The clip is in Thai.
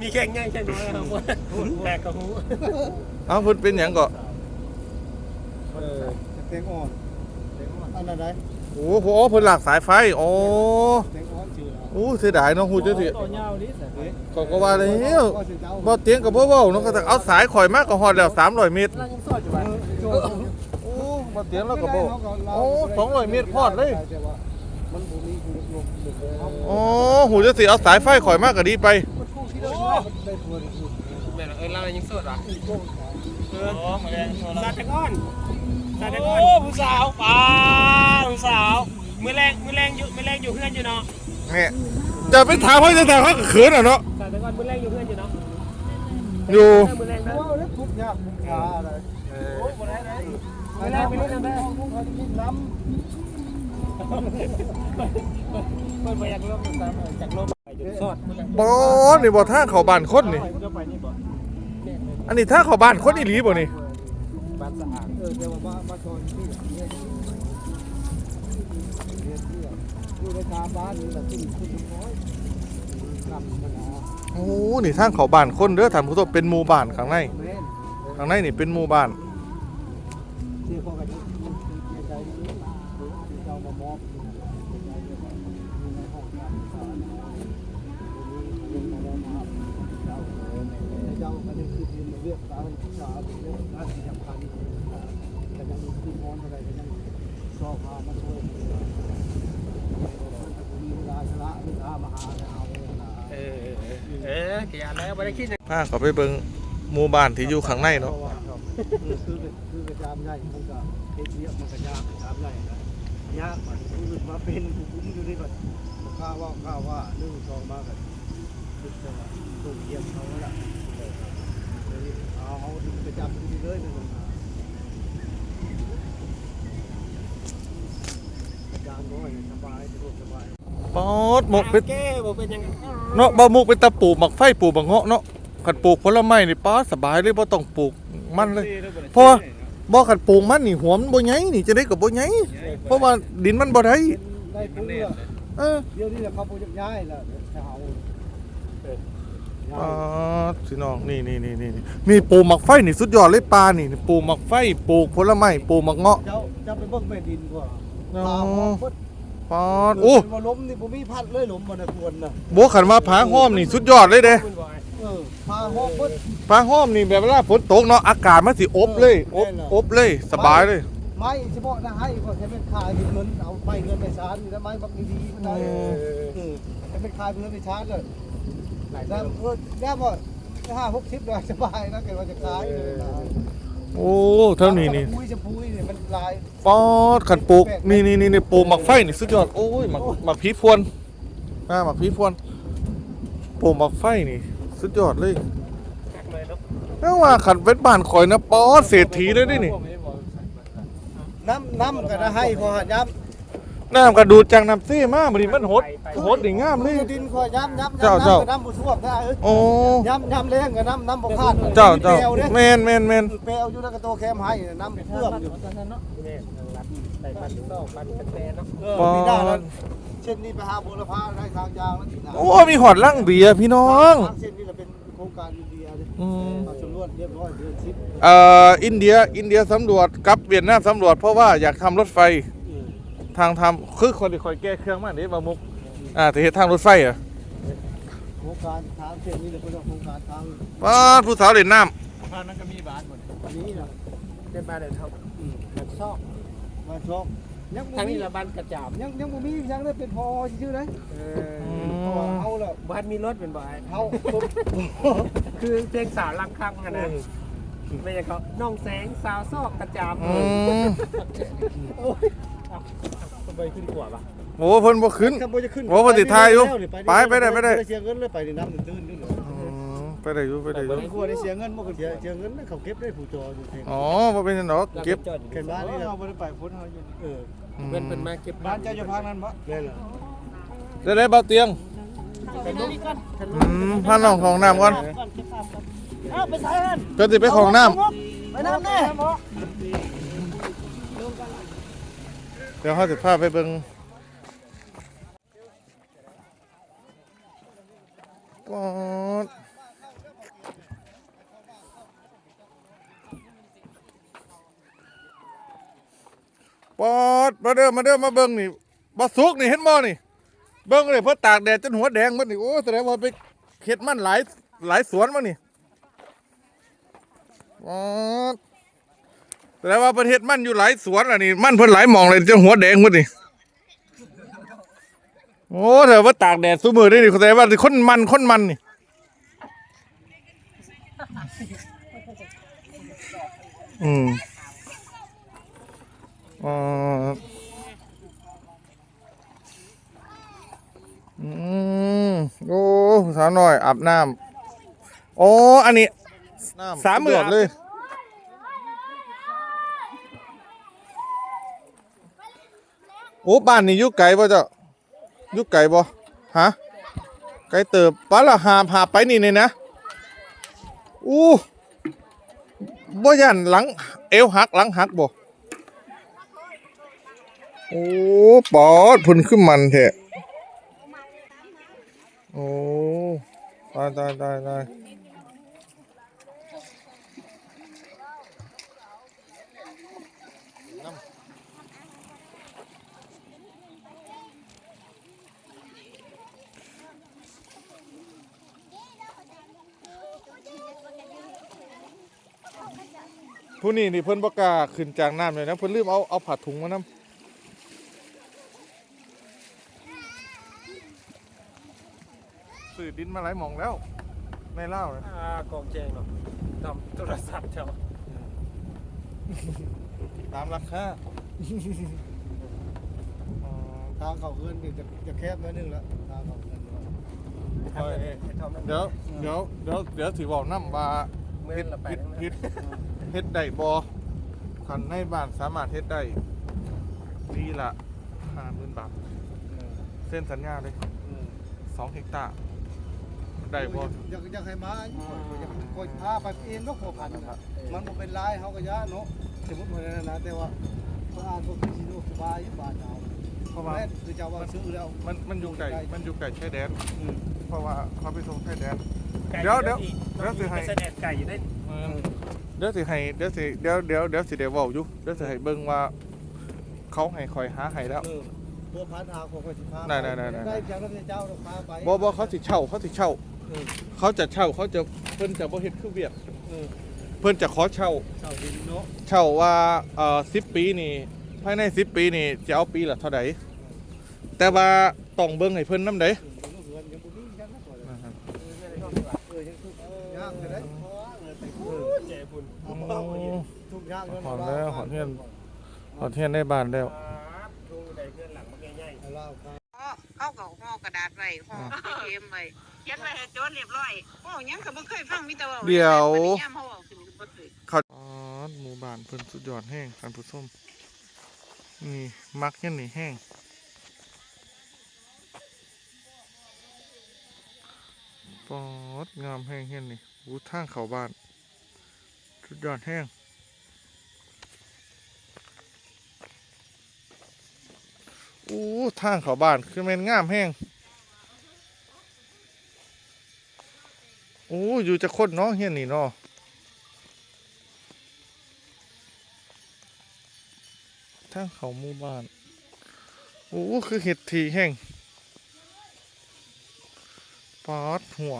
มีแข่งง่ายแข่งน้อยครับแตกกระหูเอ้าเพิ่นเป็นหยังก็เออเต็งอ่อนอันนั้นได้โอ้โหเพิ่นหลากสายไฟโอ้เต็งอ่อนชื่อเราโอ้เสียดายเนาะฮู้จังสิตัวยาวดิสเขาก็ว่าแล้วก็ชื่อเจ้าบ่เตียงก็บ่เว้าเนาะก็จะเอาสายข่อยมาก็ฮอดแล้ว300เมตรเรายังสอดอยู่บ้านโจ้โอ้บ่เตียงแล้วก็บ่โอ้200เมตรพอดเลยแต่ว่ามันบ่มีผู้ลงดึกเลยเอาอ๋อหูจังสิเอาสายไฟข่อยมาก็ดีไป มันกู้ที่ได้ได้ตัวนี้คือแม่เออเรายังสดอะโจ้เออมาแรงซาตะก้อนซาตะก้อนโอ้ผู้สาวป้าผู้สาวมือแรงมือแรงอยู่มือแรงอยู่เพื่อนอยู่เนาะแม่จะไปถามเขาจะถามเขาก็เขินอะเนาะซาตะก้อนมือแรงอยู่เพื่อนอยู่เนาะอยู่มือแรงนะว่าแล้วทุกยากทุกขาอะไรโอ้บ่ได้ได้มือแรงไปนู่นนั่นได้ลูกเขาจะกินน้เปิดไปอยากลมจากลมไปจนสอด บอนี่บ่ท่าเขาบ้านคนนี่ก็ไปนี่ อันนี้ท่าเขาบ้านคนอีหลีบ่นี่บ้านสะอาดำเออเดี๋ยวมามาชนที่เนี่ยอยู่ในชาบ้านนี่แหละที่ขึ้นน้อยกลับมันอ๋อโอ้นี่ทางเขาบ้านคนเด้อท่านผู้ชมเป็นหมู่บ้านข้างในแม่นข้างในนี่เป็นหมู่บ้าน เรียกสาวสาวเรื่องการที่สำคัญแต่ยังมีที่มอนอะไรก็ยังชอบพามาช่วยเวลาชนะลูกค้ามาหาเออเออกียร์แล้วบ่ได้คิดนะพาเขาไปเบิ่งหมู่บ้านที่อยู่ข้างในเนาะคือคือกระจามใหญ่มันก็เทียบมันกระจามกระจามใหญ่นะยากกว่าคือมาเป็นผู้คุ้มอยู่นี่ก่อนข้าว่าข้าว่าหนึ่งสองมากันคือจะตู้เยี่ยมเขาแล้วล่ะ เอาเอาถึงกระจามที่นี่เลยนะกระจามน้อยสบายสะดวกสบายปอดหมกเป็นแก้บ่เป็นยังเนาะบ่หมกเป็นตะปลูกหมักไฟปลูกหมักเงาะเนาะคันปลูกผลไม้นี่ป๊าดสบายเลยบ่ต้องปลูกมันเลย เพราะว่าบ่คันปลูกมันนี่หัวมันบ่ใหญ่นี่จะได้ก็บ่ใหญ่เพราะว่าดินมันบ่ได้ได้ปุ๊บเลยเออเดี๋ยวนี้เขาพูดย้ายแล้วจะเอา ปาดพี่น้องนี่นี่นี่นี่นี่นี่ปลูกหมักไฟนี่สุดยอดเลยปลานี่ปลูกหมักไฟปลูกผลไม้ปลูกหมักเงาะเจ้าเจ้าไปเบิ่งแม่ดินกว่าอ๋อตาหอมปาดโอ้มาล้มนี่ผมมีพัดเลยล้มมันควรนะบัวขันมาผาห้อมนี่สุดยอดเลยเด้คุณบ่อยเออพาหอมเบิดผาห้อมนี่แบบเวลาฝนตกเนาะอากาศมันสิอบเลยอบอบเลยสบายเลยไม้เฉพาะนะให้ก็จะเป็นขายเงินเอาไปเงินไปชาร์จนี่แล้วไม้บักดีๆมันได้เออจะเป็นขายเงินไปชาร์จเลยหลาย แล้วเออแย่บ่ห้าหกสิบเลยสบายนะเกิดว่าจะขายเลยนะโอ้เท่านี้นี่ปุ้ยจะปุ้ยนี่มันลายปอดขันปลูกนี่นี่นี่นี่ปลูกหมักไฟนี่สุดยอดโอ้ยหมักหมักผีพวนอ่าหมักผีพวนปลูกหมักไฟนี่สุดยอดเลยหักเลยเนาะแม้ว่าขันเป็นบ้านข่อยนะปอดเศรษฐีเลยนี่นี่น้ำน้ำก็ได้ให้พอย้ำ น้ำกระดูดจังน้ำซี่มาบริมันหดหดนี่งามเลย ดินคอยย้ำย้ำเจ้าย้ำเจ้าน้ำบุท่วมได้เอ้ยโอ้ย้ำย้ำแรงกับน้ำน้ำบกพลาดเจ้าเจ้าเปลวเด้แมนแมนแมนเปลวอยู่แล้วก็โตแคมให้น้ำเพื่อมอยู่นี่รัดใส่ปันนอกปันเป็นแฟนเนาะเออปีหน้าแล้วเช่นนี้ไปหาบุรพาได้ทางยางแล้วปีหน้าโอ้มีหอดลั่งเบียร์พี่น้อง ทางเส้นนี้จะเป็นโครงการอินเดียเลยอืม เอาชมรวดเรียบร้อยเดือนสิบเอ่ออินเดียอินเดียสำรวจกับเวียดนามสำรวจเพราะว่าอยากทำรถไฟ ทางทำคือคนที่คอยแก้เครื่องมาเด้บามุกอ่าแต่เห็นทางรถไฟเหรอะโครงการทางเส้นนี้เลยเป็นโครงการทางป้าดผู้สาวเล่นน้ทางนั้นก็มีบ้านหมดอันนี้นะเป็นบ้านเดินเท่าแบบชอบมาชอบยังบ่ทางมีนี้ละบ้านกระจามยังยังบ่มียังได้เป็นพอชื่อเลยเอำเพราะว่าเอาแล้วบ้านมีรถเป็นบ่อยเอาคือเพลงสาวลังคังกันนะไม่ใช่เขาน้องแสงสาวซอกกระจามอืมโอ้ยเอา ไปขึ้นกว่าปะโอ้เพิ่นบ่ขึ้นถ้าบ่จะขึ้นโอ้ปฏิทายอยู่ไปไปได้ไปได้ เสียเงินเลยไปในน้ำตื้นๆนี่เลยอืมไปได้อยู่ไปได้อยู่ไอ้พวกได้เสียเงินบ่ก็เสียเสียเงินเขาเก็บได้ผู้จออยู่เองอ๋อบ่เป็นหยังดอกเก็บ จอดเกินบ้านนี่เราบ่ได้ไปพุ่นเฮาอยู่เออเป็นเป็นมาเก็บบ้านเจ้าอยู่ภาคนั้นบ่แม่นล่ะได้ได้เบาเตียงอืมพาน้องของน้ำก่อนเอาไปใส่หันก็สิไปของน้ไปน้ำแน่ เดี๋ยวเขาจะพาไปเบิงกอดปอดมาเด้อมาเด้อมาเบิ้งนี่บาสุกนี่เห็นบ่นี่ เบิ้งเลยเพราะตากแดดจนหัวแดงมันนี่โอ้แสดงว่าไปเข็ดมันหลายหลายสวนมานี่ปอด แสดงว่าประเทศมันอยู่หลายสวนอะนี่มันเพิ่นหลายหมองเลยจนหัวแดงหมดนี่โอ้แต่ว่าตากแดดซุมื้อนี่นี่แสดงว่าคนมันคนมันนี่อืมอ๋ออืมโอ้สาวน้อยอาบน้ำโอ้อันนี้สามหมื่นเลย อ้บ้านนี่อยุไก่บ่เจ้าอยุไก่บ่ฮะไก่เติบปะละหาพาไปนี่เนี่ยนะอู้บ่ยันหลัง เอวหักหลังหักบ่โอ้ปอดพุ่นขึ้นมันแท้โอ้ตายตายตายตาย ผู้นี้นี่เพิ่นบ่กล้าขึ้นจากน้ำเลยนะเพิ่นลืมเอาเอาผ้าถุงมานำสื่อดินมาหลายหมองแล้วในเล่าวนะอ่ากองแจงเนาะทำโทรศัพท์เจ้าตามราคาอ๋อทางเขาเงินนี่จะจะแคบนิดนึงแล้วทางเขาเงินทำเลยให้ทำนั่นเดี๋ยวเดี๋ยวเดี๋ยวเดี๋ยวสิบอกน้ำว่า เมื่อเฮ็ดละไปเฮ็ดทั้งนั้น เฮ็ดเฮ็ดได้บ่คันในบ้านสามารถเฮ็ดได้ปีละห้าหมื่นบาท เส้นสัญญาเลยสองเฮกตาร์ได้บ่อยากอยากให้มาอยากคอยพาไปเองก็พอพันนะมันบ่เป็นลายเขาก็ยาเนาะสมมติว่านั่นนะแต่ว่าเขาอ่านบ่คือสิโนสบายอยู่บ้านเราเพราะว่าแม่คือเจ้าว่าซื้อแล้วมันมันอยู่ไกลมันอยู่ไกลชายแดนอืมเพราะว่าเขาไปส่งชายแดน ไก่เดี๋ยวเดี๋ยวอีกเดี๋ยวสิให้ ไปแสดงไก่อยู่ได้เดี๋ยวสิให้เดี๋ยวสิเดี๋ยวเดี๋ยวเดี๋ยวสิได้เว้าอยู่เดี๋ยวสิให้เบิ่งว่า เขาให้คอยหาให้แล้วเออตัวพันอาของคนสิพาได้ได้ได้ได้ ได้จากนั้นเจ้าเราพาไปบ่บ่เขาสิเช่าเขาสิเช่า เออเขาจะเช่าเขาจะเพิ่นจะบ่เฮ็ดคือเวียดเออเพิ่นจะขอเช่าเจ้าดินเนาะเช่าว่าเอ่อ10 ปีนี่ภายใน 10 ปีนี่จะเอาปีละเท่าใดแต่ว่าต้องเบิ่งให้เพิ่นนำใดเอ ดเจบุญทุกยากเลยหอนแล้วหอนเฮียนหอนเฮียนได้บ้านแล้วครับดูในเพื่อนหลังมันใหญ่เอาเหล้าครับเอาเขาห่อกระดาษไว้ห่อเทียมไว้เขียนไว้ให้โจทย์เรียบร้อยโอ้ยังก็บ่เคยฟังมีแต่ว่าเดี๋ยวยามเฮาเอาขึ้นบ่เคยเขาอ๋อหมู่บ้านเพิ่นสุดยอดแห้งท่านผู้ชมนี่มักยันนี่แห้งปอดงามแห้งเฮียนนี่อู้ทางเข้าบ้าน สุดยอดแห้งอู้ทางเขาบ้านคือแม่นงามแห้งอู้อยู่จะคนเนาะเฮียนนี่เนาะทางเขาหมู่บ้านโอ้คือเห็ดทีแห้งปอดหัว